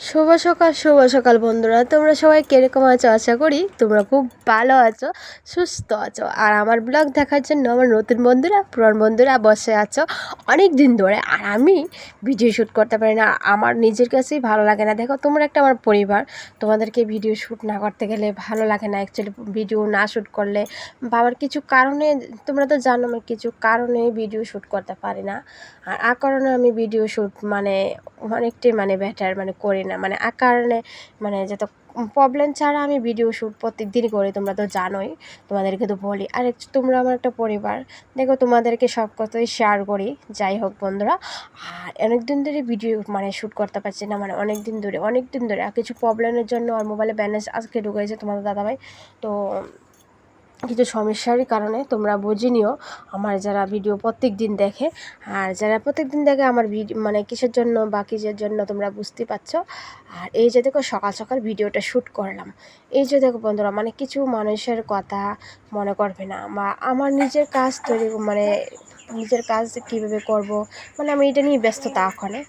শুভ সকাল শুভ সকাল বন্ধুরা। তোমরা সবাই কীরকম আছো? আশা করি তোমরা খুব ভালো আছো, সুস্থ আছো। আর আমার ব্লগ দেখার জন্য আমার নতুন বন্ধুরা, পুরান বন্ধুরা বসে আছো অনেক দিন ধরে। আর আমি ভিডিও শ্যুট করতে পারি না। আমার নিজের কাছেই ভালো লাগে না। দেখো, তোমরা একটা আমার পরিবার। তোমাদেরকে ভিডিও শ্যুট না করতে গেলে ভালো লাগে না। অ্যাকচুয়ালি ভিডিও না শ্যুট করলে বাবার কিছু কারণে, তোমরা তো জানো আমি কিছু কারণে ভিডিও শ্যুট করতে পারি না। আর আ কারণে আমি ভিডিও শ্যুট মানে অনেকটাই মানে বেটার মানে করি না। মানে আঁকার কারণে মানে যত প্রবলেম ছাড়া আমি ভিডিও শ্যুট প্রত্যেকদিনই করি, তোমরা তো জানোই। তোমাদেরকে তো বলি। আর তোমরা আমার একটা পরিবার, দেখো তোমাদেরকে সব কথাই শেয়ার করি, যাই হোক বন্ধুরা। আর অনেক দিন ধরে ভিডিও মানে শ্যুট করতে পারছি না মানে অনেক দিন ধরে অনেক দিন ধরে। আর কিছু প্রবলেমের জন্য আর মোবাইলে ব্যালেন্স আজকে ঢুকেছে তোমাদের দাদাভাই। তো কিছু সমস্যারই কারণে তোমরা বুঝে নিও, আমার যারা ভিডিও প্রত্যেক দিন দেখে। আর যারা প্রত্যেক দিন দেখে আমার ভিডিও মানে কিসের জন্য বা কিসের জন্য তোমরা বুঝতে পারছ। আর এই যে দেখো সকাল সকাল ভিডিওটা শ্যুট করলাম। এই যে দেখো বন্ধুরা মানে কিছু মানুষের কথা মনে করবে না। বা আমার নিজের কাজ তৈরি মানে নিজের কাজ কীভাবে করব মানে আমি এটা নিয়ে ব্যস্ততা ওখানে।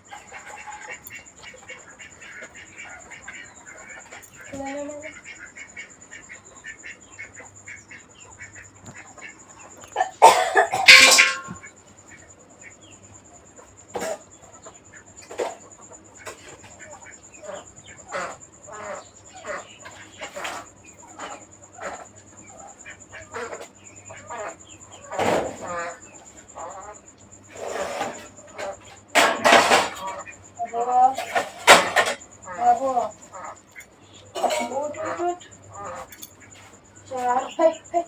对啊，呸呸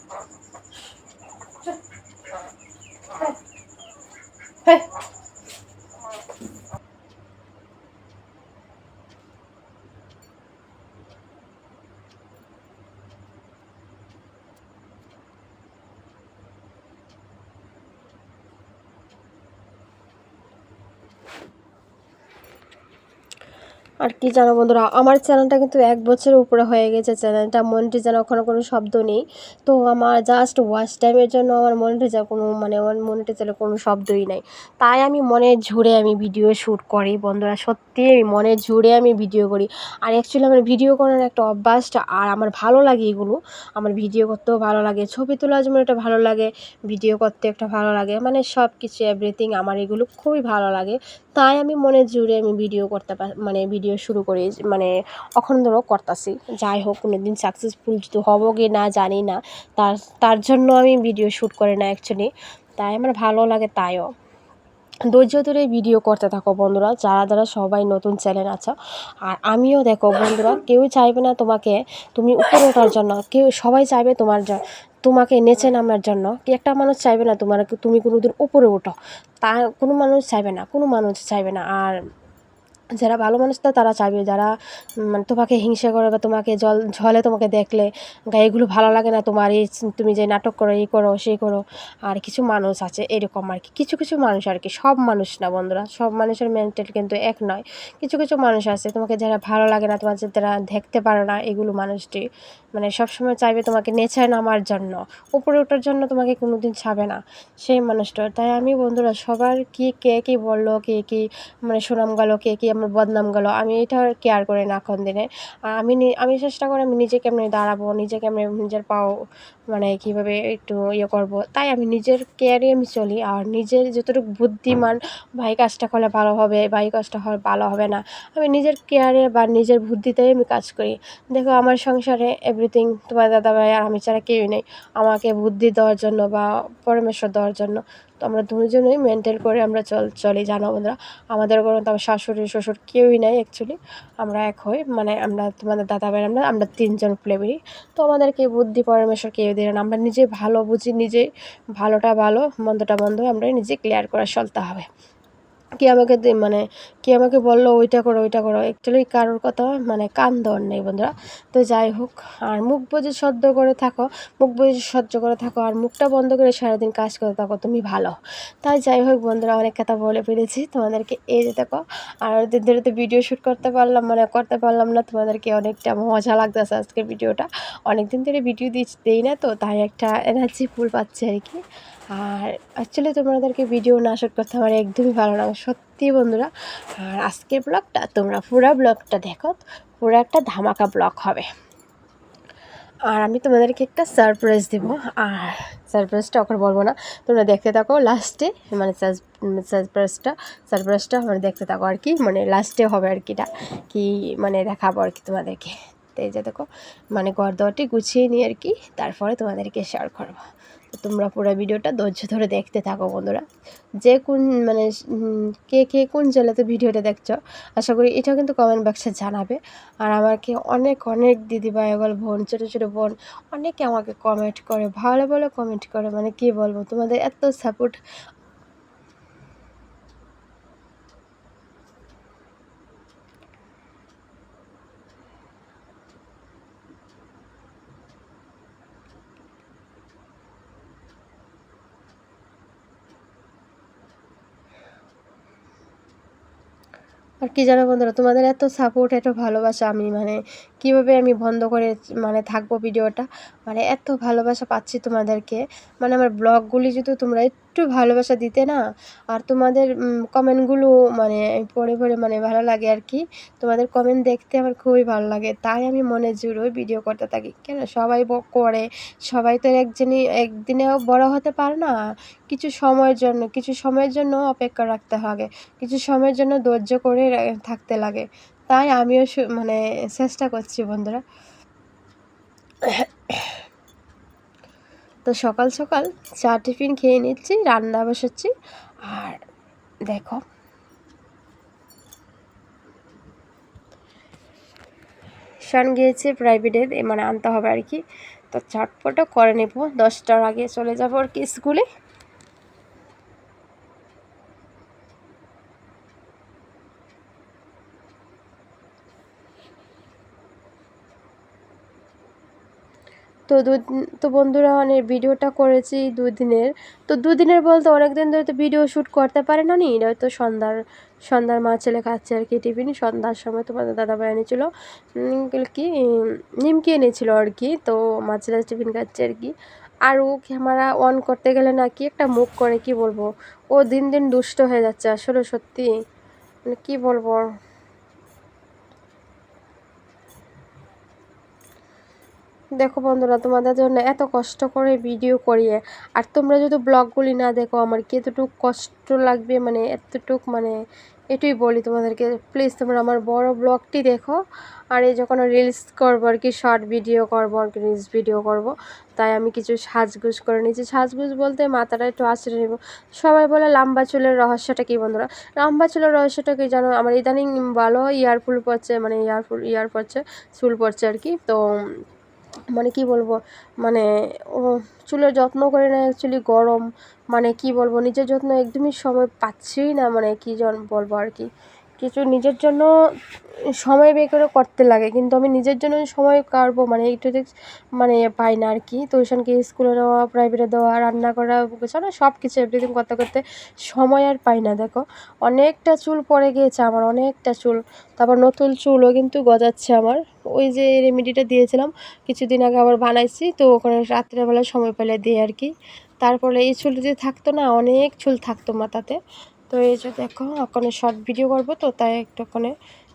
আর কি জানো বন্ধুরা, আমার চ্যানেলটা কিন্তু এক বছরের উপরে হয়ে গেছে, চ্যানেলটা মনিটাইজেশন ওখানে কোনো শব্দ নেই। তো আমার জাস্ট ওয়াচ টাইমের জন্য আমার মনিটাইজার কোনো মানে আমার মনিটাইজারে কোনো শব্দই নাই। তাই আমি মনে ঝুড়ে আমি ভিডিও শ্যুট করি বন্ধুরা, সত্যি আমি মনে ঝুড়ে আমি ভিডিও করি। আর অ্যাকচুয়ালি আমার ভিডিও করার একটা অভ্যাসটা আর আমার ভালো লাগে এগুলো, আমার ভিডিও করতেও ভালো লাগে, ছবি তোলার জন্য একটা ভালো লাগে ভিডিও করতে একটা ভালো লাগে মানে সব কিছু এভরিথিং আমার এগুলো খুবই ভালো লাগে। তাই আমি মনে জুড়ে আমি ভিডিও করতে মানে ভিডিও শুরু করি মানে এখন ধরো করতেছি। যাই হোক কোনো দিন সাকসেসফুল যদি হব কি না জানি না। তার তার জন্য আমি ভিডিও শ্যুট করি না অ্যাকচুয়ালি তাই আমার ভালো লাগে তাইও। ধৈর্য ধরে ভিডিও করতে থাকো বন্ধুরা। যারা যারা সবাই নতুন চ্যানেল আছো, আর আমিও দেখো বন্ধুরা, কেউ চাইবে না তোমাকে, তুমি উপরে ওঠার জন্য। কেউ, সবাই চাইবে তোমার তোমাকে নেচে নামার জন্য। কি একটা মানুষ চাইবে না তোমার? তুমি কোনো দিন উপরে ওঠো তা কোনো মানুষ চাইবে না, কোনো মানুষ চাইবে না। আর যারা ভালো মানুষ, তো তারা চাইবে। যারা মানে তোমাকে হিংসা করে বা তোমাকে জল, ঝলে তোমাকে দেখলে এগুলো ভালো লাগে না তোমার, এই তুমি যে নাটক করো, এই করো, সেই করো। আর কিছু মানুষ আছে, এরকম আর কি। কিছু কিছু মানুষ আর কি। সব মানুষ না বন্ধুরা, সব মানুষের মেন্টাল কিন্তু এক নয়। কিছু কিছু মানুষ আছে, তোমাকে যারা ভালো লাগে না, তোমার যারা দেখতে পারো না, এগুলো মানুষটি মানে সবসময় চাইবে তোমাকে নেচায় নামার জন্য। উপরে ওঠার জন্য তোমাকে কোনো দিন ছাবে না, সেই মানুষটা। তাই আমি বন্ধুরা, সবার কি, কে, কী বলল, কে, কী মানে সুনাম গেল, কে, কী বদনাম গেলো, আমি এটা কেয়ার করি না এখন দিনে। আমি আমি চেষ্টা করি আমি নিজে কেমনি দাঁড়াবো, নিজে কেমনি নিজের পাও মানে কীভাবে একটু ইয়ে করব। তাই আমি নিজের কেয়ারে আমি চলি আর নিজের যতটুকু বুদ্ধিমান, ভাই কাজটা করলে ভালো হবে, ভাই কাজটা হলে ভালো হবে না, আমি নিজের কেয়ারে বা নিজের বুদ্ধিতেই আমি কাজ করি। দেখো আমার সংসারে এভরিথিং তোমার দাদা ভাই আর আমি ছাড়া কেউই নেই। আমাকে বুদ্ধি দেওয়ার জন্য বা পরামর্শ দেওয়ার জন্য তো আমরা দুজনেই মেনটেন করে আমরা চল, চলি, জানো বন্ধুরা। আমাদের কোনো তো আমার শাশুড়ি, শ্বশুর কেউই নাই অ্যাকচুয়ালি আমরা এক হই মানে আমরা তোমাদের দাদা ভাই আমরা আমরা তিনজন প্লেবেরি তো আমাদেরকে বুদ্ধি, পরামর্শ কেউ দিলেন আমরা নিজে ভালো বুঝি নিজে ভালোটা ভালো, মন্দটা মন্দ আমরা নিজে ক্লিয়ার করে চলতে হবে। কে আমাকে মানে কে আমাকে বলল ওইটা করো ওইটা করো। অ্যাকচুয়ালি কারোর কথা মানে কান দেওয়ার নেই বন্ধুরা। তো যাই হোক, আর মুখ বুঝে সহ্য করে থাকো, মুখ বুঝে সহ্য করে থাকো, আর মুখটা বন্ধ করে সারাদিন কাজ করে থাকো, তুমি ভালো। তাই যাই হোক বন্ধুরা, অনেক কথা বলে ফেলেছি, তোমাদেরকে এই যে দেখো, আর দিন ধরে তো ভিডিও শ্যুট করতে পারলাম মানে করতে পারলাম না, তোমাদেরকে অনেকটা মজা লাগতেছে আজকে ভিডিওটা অনেক দিন ধরে ভিডিও দিই না তো, তাই একটা এনার্জি ফুল পাচ্ছে আর কি। আর অ্যাকচুয়ালি তোমাদেরকে ভিডিও না শ্যুট করতে আমার একদমই ভালো লাগে। সত্যি বন্ধুরা, আর আজকের ব্লগটা তোমরা পুরো ব্লগটা দেখো, পুরো একটা ধামাকা ব্লগ হবে। আর আমি তোমাদেরকে একটা সারপ্রাইজ দেবো। আর সারপ্রাইজটা এখন বলব না। তোমরা দেখতে থাকো লাস্টে মানে সারপ্রাইজটা সারপ্রাইজটা মানে দেখতে থাকো আর কি মানে লাস্টে হবে আর কিটা কি মানে দেখাবো আর কি তোমাদেরকে। তো এই যে দেখো মানে ঘর দরটি গুছিয়ে নিয়ে আর কি, তারপরে তোমাদেরকে শেয়ার করব। তোমরা পুরো ভিডিওটা ধৈর্য ধরে দেখতে থাকো বন্ধুরা। যে কোন মানে কে কে কোন জেলাতে ভিডিওটা দেখছ, আশা করি এটাও কিন্তু কমেন্ট বক্সে জানাবে। আর আমাকে অনেক অনেক দিদি ভাই এগল বোন, ছোটো ছোটো বোন অনেকে আমাকে কমেন্ট করে, ভালো ভালো কমেন্ট করে। মানে কি বলব, তোমাদের এত সাপোর্ট আর কি জানো বন্ধুরা তোমাদের এত সাপোর্ট এত ভালোবাসা আমি মানে কীভাবে আমি বন্ধ করে মানে থাকব ভিডিওটা? মানে এত ভালোবাসা পাচ্ছি তোমাদেরকে। মানে আমার ব্লগগুলি যদি তোমরা একটু ভালোবাসা দিতে না, আর তোমাদের কমেন্টগুলো মানে পড়ে পড়ে মানে ভালো লাগে আর কি, তোমাদের কমেন্ট দেখতে আমার খুবই ভালো লাগে। তাই আমি মনে জুড়ে ভিডিও করতে থাকি। কেন? সবাই করে। সবাই তো একজনই, একদিনেও বড় হতে পারে না। কিছু সময়ের জন্য, কিছু সময়ের জন্য অপেক্ষা রাখতে হবে। কিছু সময়ের জন্য ধৈর্য করে থাকতে লাগে। তাই আমিও মানে চেষ্টা করছি বন্ধুরা। তো সকাল সকাল চা টিফিন খেয়ে নিচ্ছি, রান্না বসাচ্ছি। আর দেখো। শান গিয়েছে প্রাইভেটে মানে আনতে হবে আর কি। তো চটপটও করে নেব। দশটার আগে চলে যাব আর কি স্কুলে। তো দু তো বন্ধুরা মানে ভিডিওটা করেছি দুদিনের। তো দুদিনের বলতে অনেক দিন ধরে তো ভিডিও শ্যুট করতে পারে না নি হয়তো সন্ধ্যার সন্ধ্যার মা ছেলে খাচ্ছে আর কি টিফিন, সন্ধ্যার সময় তোমাদের দাদাভাই এনেছিল। কি, নিমকি এনেছিল আর কি, তো মা ছেলে টিফিন খাচ্ছে আর কি। আর ও ক্যামেরা অন করতে গেলে না কি একটা মুখ করে, কি বলব? ও দিন দিন দুষ্ট হয়ে যাচ্ছে, আসলে সত্যি। মানে কি বলব? দেখো বন্ধুরা, তোমাদের জন্য এত কষ্ট করে ভিডিও করিয়ে। আর তোমরা যদি ব্লগগুলি না দেখো, আমার কি এতটুকু কষ্ট লাগবে? মানে এতটুক মানে এটাই বলি তোমাদেরকে। প্লিজ তোমরা আমার বড় ব্লগটি দেখো। আর এই যখন রিলস করব আর কি শর্ট ভিডিও করব আর কি রিলস ভিডিও করব, তাই আমি কিছু সাজগুজ করে নিয়েছি। সাজগুজ বলতে মাথাটা একটু আঁচড়ে নেব। সবাই বলে লম্বা চুলের রহস্যটা কি বন্ধুরা? লম্বা চুলের রহস্যটা কি জানো? আমার ইদানিং ভালো ইয়ারফুল পড়ছে মানে ইয়ারফুল ইয়ার পড়ছে চুল পড়ছে আর কি। তো মানে কি বলব মানে ও চুলের যত্ন করে না অ্যাকচুয়ালি গরম মানে কি বলব, নিজের যত্ন একদমই সময় পাচ্ছিই না মানে কি বলব আর কি। কিছু নিজের জন্য সময় বের করে করতে লাগে, কিন্তু আমি নিজের জন্য সময় কাটবো মানে একটু মানে পাই না আর কি। টিউশনকে স্কুলে দেওয়া প্রাইভেটে দেওয়া, রান্না করা না সব কিছু এভরিথিং করতে করতে সময় আর পাই না, দেখো। অনেকটা চুল পড়ে গিয়েছে আমার, অনেকটা চুল। তারপর নতুন চুলও কিন্তু গজাচ্ছে আমার। ওই যে রেমেডিটা দিয়েছিলাম, কিছুদিন আগে আবার বানাইছি, তো ওখানে রাত্রেবেলা সময় পেলে দিই আর কি। তারপরে এই চুল যদি থাকতো না, অনেক চুল থাকতো মাথাতে। তো এই যে দেখো ওখানে শর্ট ভিডিও করব তো, তাই একটু ওখানে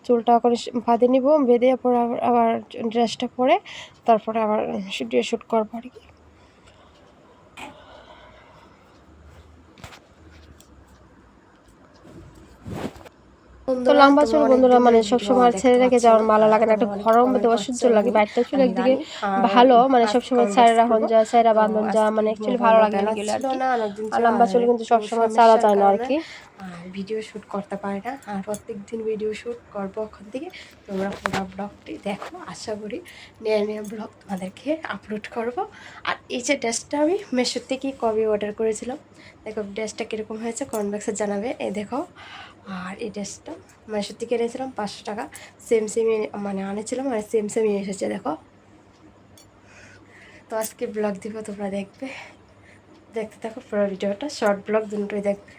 চুলটা ওখানে বাঁধে নিব, বেঁধে পরে আবার ড্রেসটা পরে, তারপরে আবার ভিডিও শ্যুট করব আর কি। তো লম্বা চুল বন্ধুরা মানে সবসময় ছেড়ে রেখে যাওয়ার ভালো লাগে না একটা ঘরের মধ্যে অসহ্য লাগে। বাড়িতে চুল একদিকে ভালো মানে সবসময় ছেড়ে হন যা ছেড়া বাঁধন যা মানে অ্যাকচুয়ালি ভালো লাগে না। আর লম্বা চুল কিন্তু সবসময় ছাড়া যায় না আর কি। ভিডিও শ্যুট করতে পারে না। আর প্রত্যেক দিন ভিডিও শ্যুট করব ওখান থেকে। তোমরা পুরো ব্লগটি দেখো আশা করি নিয়ে নিয়ে ব্লগ তোমাদেরকে আপলোড করব। আর এই যে ড্রেসটা আমি মেশোর থেকে কবে অর্ডার করেছিলাম দেখো ড্রেসটা কীরকম হয়েছে কমেন্ট বক্সে জানাবে। এই দেখো আর এই ড্রেসটা মানে সত্যি কিনে এনেছিলাম? পাঁচশো টাকা। সেম সেমই মানে আনেছিলাম আর সেম সেমই এসেছে, দেখো। তো আজকে ব্লগ দিব, তোমরা দেখবে। দেখতে থাকো পুরো ভিডিওটা শর্ট ব্লগ দুটোই দেখবে।